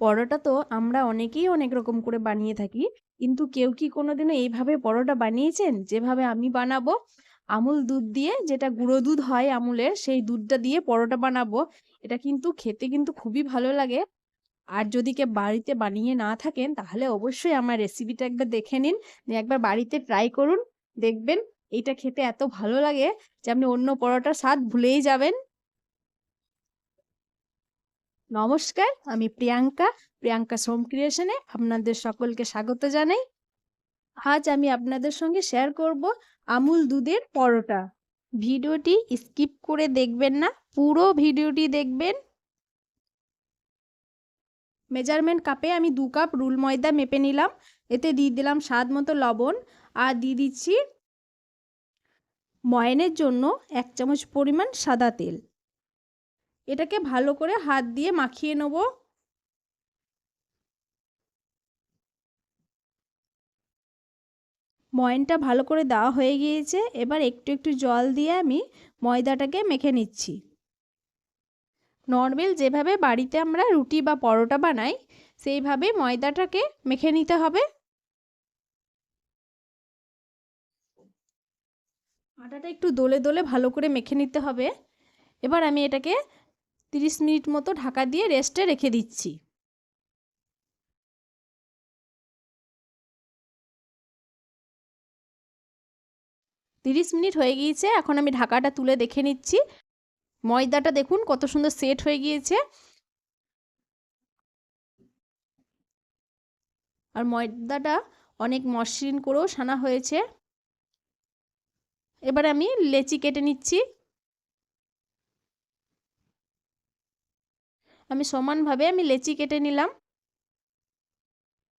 পরোটা তো আমরা অনেকেই অনেক রকম করে বানিয়ে থাকি। কিন্তু কেউ কি কোনোদিনও এইভাবে পরোটা বানিয়েছেন? যেভাবে আমি বানাবো, আমুল দুধ দিয়ে যেটা গুঁড়ো দুধ হয় আমুলের, সেই দুধটা দিয়ে পরোটা বানাবো, এটা কিন্তু খেতে কিন্তু খুবই ভালো লাগে। আর যদি কে বাড়িতে বানিয়ে না থাকেন, তাহলে অবশ্যই আমার রেসিপিটা একবার দেখে নিন। একবার বাড়িতে ট্রাই করুন, দেখবেন, এইটা খেতে এত ভালো লাগে যে আপনি অন্য পরোটার স্বাদ ভুলেই যাবেন। নমস্কার, আমি প্রিয়াঙ্কা প্রিয়াঙ্কা সোম ক্রিয়েশনে আপনাদের সকলকে স্বাগত জানাই। আজ আমি আপনাদের সঙ্গে শেয়ার করব আমুল দুধের পরোটা। ভিডিওটি স্কিপ করে দেখবেন না, পুরো ভিডিওটি দেখবেন। মেজারমেন্ট কাপে আমি দু কাপ রুল ময়দা মেপে নিলাম, এতে দিয়ে দিলাম স্বাদ মতো লবণ, আর দিয়ে দিচ্ছি ময়নের জন্য এক চামচ পরিমাণ সাদা তেল। এটাকে ভালো করে হাত দিয়ে মাখিয়ে নেব। ময়নটা ভালো করে দেওয়া হয়ে গিয়েছে। এবার একটু একটু জল দিয়ে আমি ময়দাটাকে মেখে নিচ্ছি। নর্মাল যেভাবে বাড়িতে আমরা রুটি বা পরোটা বানাই, সেইভাবে ময়দাটাকে মেখে নিতে হবে। আটাটা একটু দোলে দোলে ভালো করে মেখে নিতে হবে। এবার আমি এটাকে তিরিশ মিনিট মতো ঢাকা দিয়ে রেস্টে রেখে দিচ্ছি। তিরিশ মিনিট হয়ে গিয়েছে, এখন আমি ঢাকাটা তুলে দেখে নিচ্ছি। ময়দাটা দেখুন, কত সুন্দর সেট হয়ে গিয়েছে। আর ময়দাটা অনেক মসৃণ করেও সানা হয়েছে। এবার আমি লেচি কেটে নিচ্ছি। আমি সমানভাবে আমি লেচি কেটে নিলাম।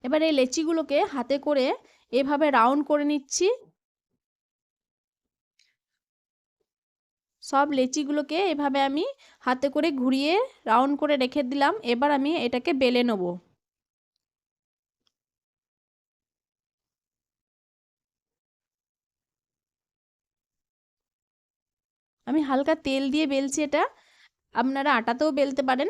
এবার এই লেচিগুলোকে হাতে করে এভাবে রাউন্ড করে নিচ্ছি। সব লেচিগুলোকে এভাবে আমি হাতে করে ঘুরিয়ে রাউন্ড করে রেখে দিলাম। এবার আমি এটাকে বেলে নেব। আমি হালকা তেল দিয়ে বেলছি এটা। আপনারা আটাতেও বেলতে পারেন।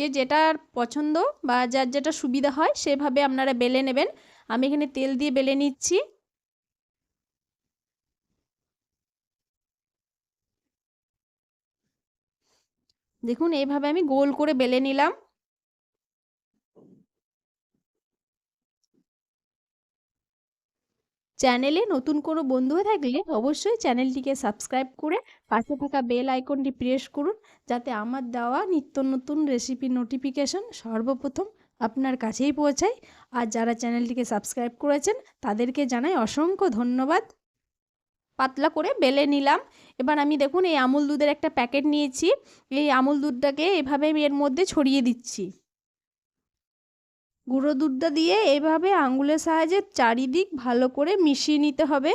যে যেটার পছন্দ বা যার যেটা সুবিধা হয় সেভাবে আপনারা বেলে নেবেন। আমি এখানে তেল দিয়ে বেলে নিচ্ছি। দেখুন এইভাবে আমি গোল করে বেলে নিলাম। চ্যানেলে নতুন কোনো বন্ধু হয়ে থাকলে অবশ্যই চ্যানেলটিকে সাবস্ক্রাইব করে পাশে থাকা বেল আইকনটি প্রেস করুন, যাতে আমার দেওয়া নিত্য নতুন রেসিপি নোটিফিকেশন সর্বপ্রথম আপনার কাছেই পৌঁছায়। আর যারা চ্যানেলটিকে সাবস্ক্রাইব করেছেন, তাদেরকে জানাই অসংখ্য ধন্যবাদ। পাতলা করে বেলে নিলাম। এবার আমি দেখুন, এই আমুল দুধের একটা প্যাকেট নিয়েছি। এই আমুল দুধটাকে এভাবে আমি এর মধ্যে ছড়িয়ে দিচ্ছি। গুঁড়ো দুধটা দিয়ে এভাবে আঙুলের সাহায্যে চারিদিক ভালো করে মিশিয়ে নিতে হবে।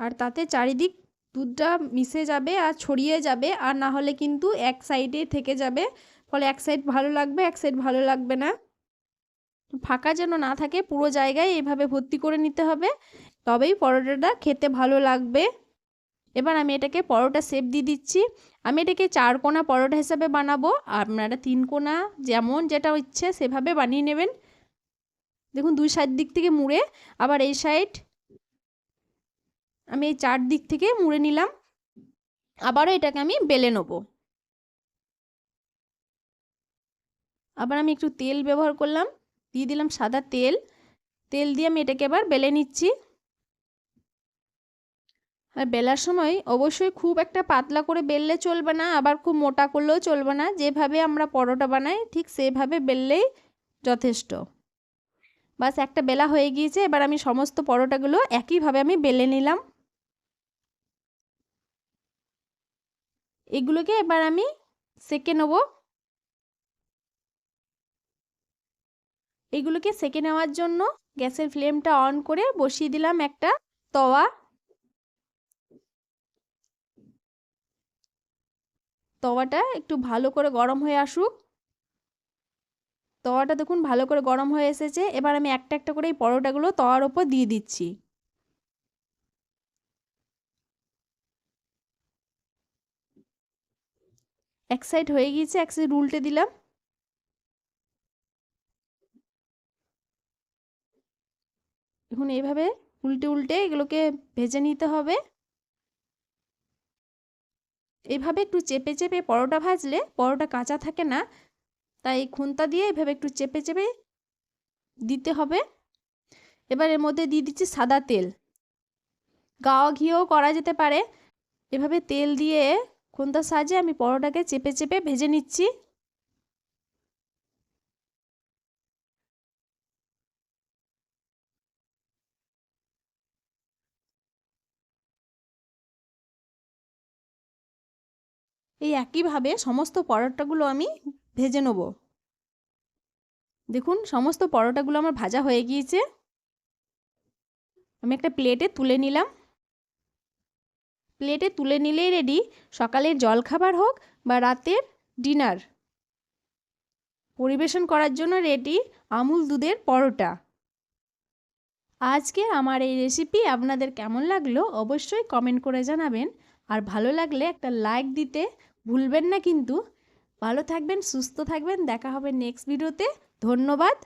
আর তাতে চারিদিক দুধটা মিশে যাবে আর ছড়িয়ে যাবে আর না হলে কিন্তু এক সাইডে থেকে যাবে। ফলে এক সাইড ভালো লাগবে, এক সাইড ভালো লাগবে না। ফাঁকা যেন না থাকে, পুরো জায়গায় এভাবে ভর্তি করে নিতে হবে। তবেই পরোটাটা খেতে ভালো লাগবে। এবার আমি এটাকে পরোটা শেপ দিয়ে দিচ্ছি। আমি এটাকে চার কোনা পরোটা হিসাবে বানাবো। আপনারা তিন কোনা যেমন যেটা ইচ্ছে সেভাবে বানিয়ে নেবেন। দেখুন, দুই সাইড দিক থেকে মুড়ে, আবার এই সাইড আমি এই চার দিক থেকে মুড়ে নিলাম। আবারও এটাকে আমি বেলে নেব। আবার আমি একটু তেল ব্যবহার করলাম। দিয়ে দিলাম সাদা তেল। তেল দিয়ে আমি এটাকে এবার বেলে নিচ্ছি। আর বেলার সময় অবশ্যই খুব একটা পাতলা করে বেললে চলবে না, আবার খুব মোটা করলেও চলবে না। যেভাবে আমরা পরোটা বানাই, ঠিক সেভাবে বেললেই যথেষ্ট। বাস, একটা বেলা হয়ে গিয়েছে, এবার আমি সমস্ত পরোটাগুলো একইভাবে আমি বেলে নিলাম। এগুলোকে এবার আমি সেকে নেব। এগুলোকে সেকে নেওয়ার জন্য গ্যাসের ফ্লেমটা অন করে বসিয়ে দিলাম একটা তওয়া। তওয়াটা একটু ভালো করে গরম হয়ে আসুক। তওয়াটা দেখুন ভালো করে গরম হয়ে এসেছে। এবার আমি একটা একটা করে এই পরোটাগুলো তওয়ার ওপর দিয়ে দিচ্ছি। এক সাইড হয়ে গিয়েছে, এক সাইড উল্টে দিলাম। এখন এইভাবে উল্টে উল্টে এগুলোকে ভেজে নিতে হবে। এইভাবে একটু চেপে চেপে পরোটা ভাজলে পরোটা কাঁচা থাকে না, তাই খুন্তা দিয়ে এভাবে একটু চেপে চেপে দিতে হবে। এবার এর মধ্যে দিয়ে দিচ্ছি সাদা তেল। গাওয়া ঘিও করা যেতে পারে। এভাবে তেল দিয়ে খুন্তার সাহায্যে আমি পরোটাকে চেপে চেপে ভেজে নিচ্ছি। এই একইভাবে সমস্ত পরোটাগুলো আমি ভেজে নেব। দেখুন, সমস্ত পরোটাগুলো আমার ভাজা হয়ে গিয়েছে। আমি একটা প্লেটে তুলে নিলাম। প্লেটে তুলে নিলেই রেডি। সকালের জলখাবার হোক বা রাতের ডিনার। পরিবেশন করার জন্য রেডি আমুল দুধের পরোটা। আজকে আমার এই রেসিপি আপনাদের কেমন লাগল অবশ্যই কমেন্ট করে জানাবেন। আর ভালো লাগলে একটা লাইক দিতে ভুলবেন না কিন্তু। ভালো থাকবেন সুস্থ থাকবেন। দেখা হবে নেক্সট ভিডিওতে ধন্যবাদ।